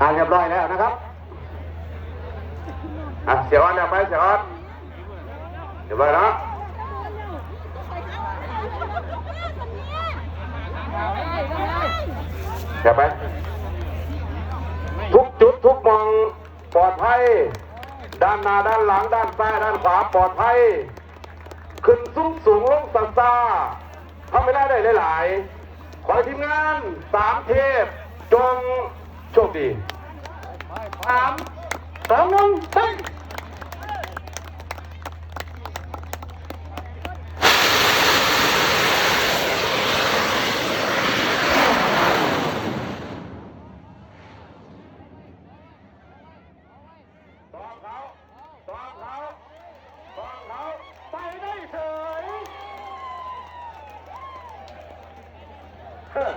อ่าเรียบร้อยแล้วนะครับอะเสียออดเอาไปเสียออดเรียบร้อยแล้วเดี๋ยวไปทุกจุดทุกมองปลอดภัย ด้านหน้าด้านหลังด้านซ้ายด้านขวาปลอดภัย ขึ้นสูงสูงลงสันซาทำไม่ได้ได้หลายๆ ขอทีมงานสามเทพจง โชคดีสามสองหนึ่งไปต้องเขาต้องเขาต้องเขาไปได้เฉยเฮ้อ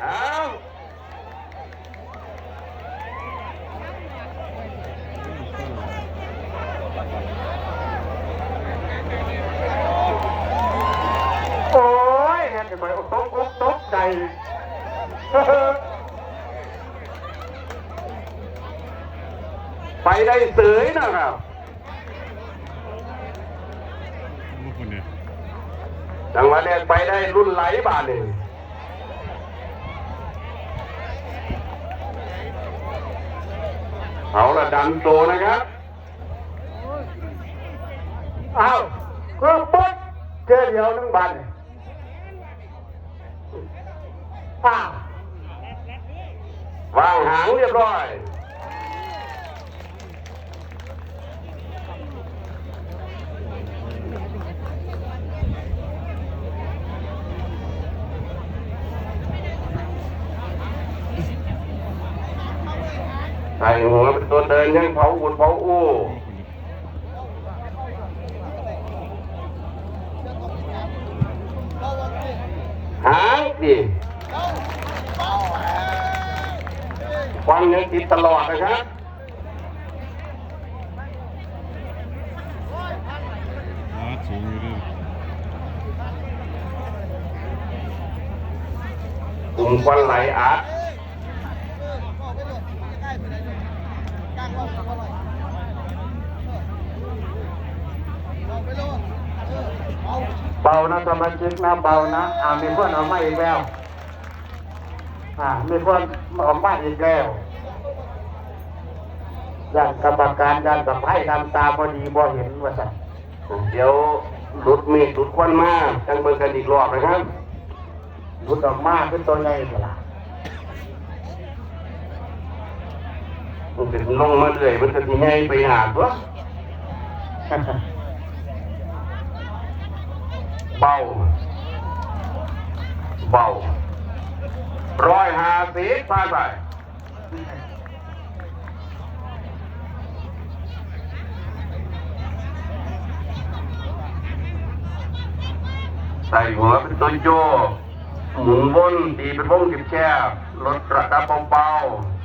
เอา โอ้ยเห็นไหมตกอกตกใจ ไปได้เสยนะครับลูกคนเนี่ยจังหวะนี้ไปได้รุ่นไหลบาทหนึ่งเอาละดันโตนะครับเอาเครื่องปุ๊บเจอเดียวหนึ่งบาท นี่อ้าววางหางเรียบร้อย ใส่หัวเป็นตัวเดินยังเผาอุ่นเผาอู้หางดิ วันยังติดตลอดนะครับลาดสูงอยู่ด้วยกลุ่มควันไหลอาดเบานะสมาชิกนะเบานะอ่ามีคนเอามาอีกแล้ว อ่ามีคนเอามาอีกแล้วย่านกรรมการย่านกับไพ่ทำตาพอดีบ่เห็นว่าสัเดี๋ยวหลุดมีดหลุดควันมาจังเบิ่งกันอีกรอบนะครับหลุดออกมาเป็นตัวใหญ่กล่ะมันเป็นลงมาเรื่อยมันจะมีใหญ่ไปหาตัวเบาเบา ร้อยห้าสิบผ่านไปใส่หัวเป็นตัวโจหมุนวนตีเป็นวงสิบๆลดระดับเบาๆ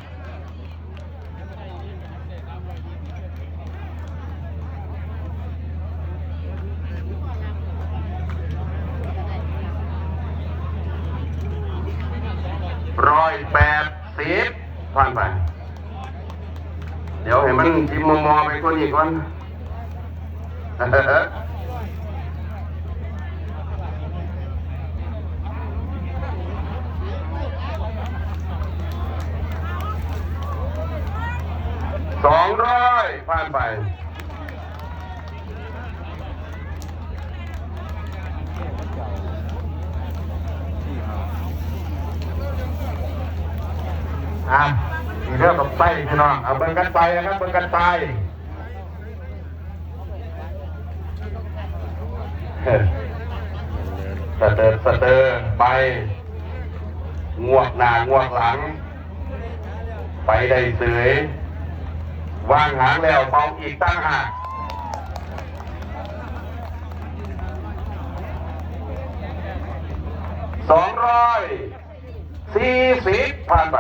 ร้อยแปดสิบ ผ่านไป เดี๋ยวให้มันทิมมอๆไปคนอีกคนสองร้อยผ่านไป อะมีเรื่องกับไส้พี่น้องเอาเบิ่งกันไปนะครับเบิ่งกันไปสะเติร์สะเตอร์ไปงวกหน้างวกหลัง ไปได้เสยวางหางแล้วเบาอีกตั้งหากสองร้อยสี่สิบผ่านไป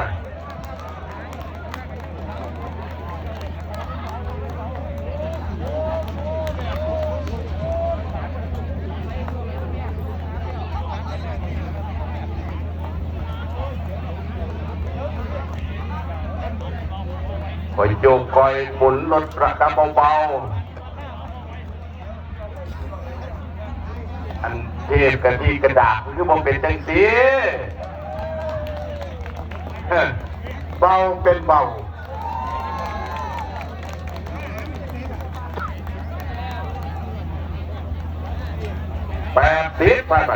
คอยโยกคอยหมุนรถระดับเบาๆอันเทพกันที่กระดาษคือบอกเป็นจังสีเฮ้อเบาเป็นเบาแปดสิบไปไป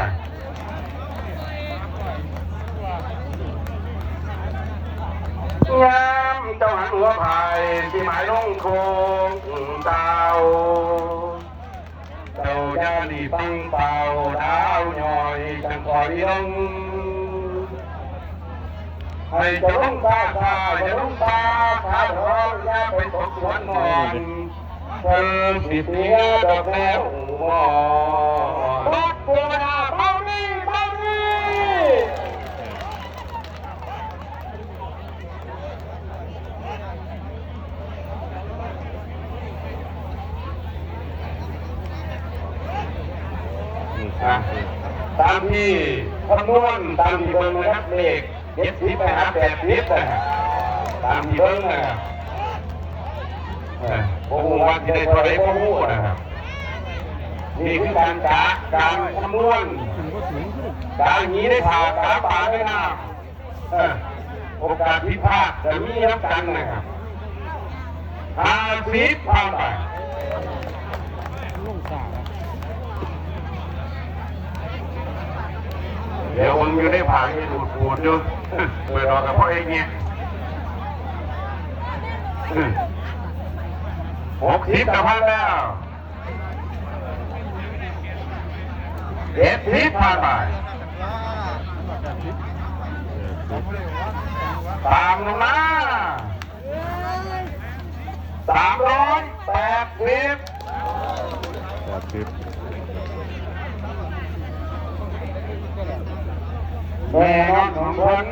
ยามเจ้าหันหัวพายที่หมายลงโคงดาเจ้าญาดีปังเป่าดาวหน่อยจังคอยลงให้จะลงตาตาอย่าลงตาขาทองยาไปตกสวนนอนเพิ่มสิเสียดอกแล้วมอบักเทวดาเบานี่เบานี่ อะตามที่คำนวณตามที่เบิ้งนะครับเลขเจ็ดสิบไปหาแปดสิบนะตามที่เบิ้งนะครับเออโอ้โหว่าที่ได้เท่าไรโอ้โหนะครับนี่คือการกะการคำนวณการนี้ได้ผ่ากาป่าได้น้ำเออโอกาสพิพาทจะมีน้ำกันนะครับห้าสิบผ่านไป เดี๋ยวมึงอยู่ในผางจะดูดปูดอยู่เปิดออกกับพ่อเองเนี่ยหกสิบกับพันแล้วเจ็ดสิบผ่านไปตามลงมาสามร้อยแปดสิบแปดสิบ แม่น้องของคน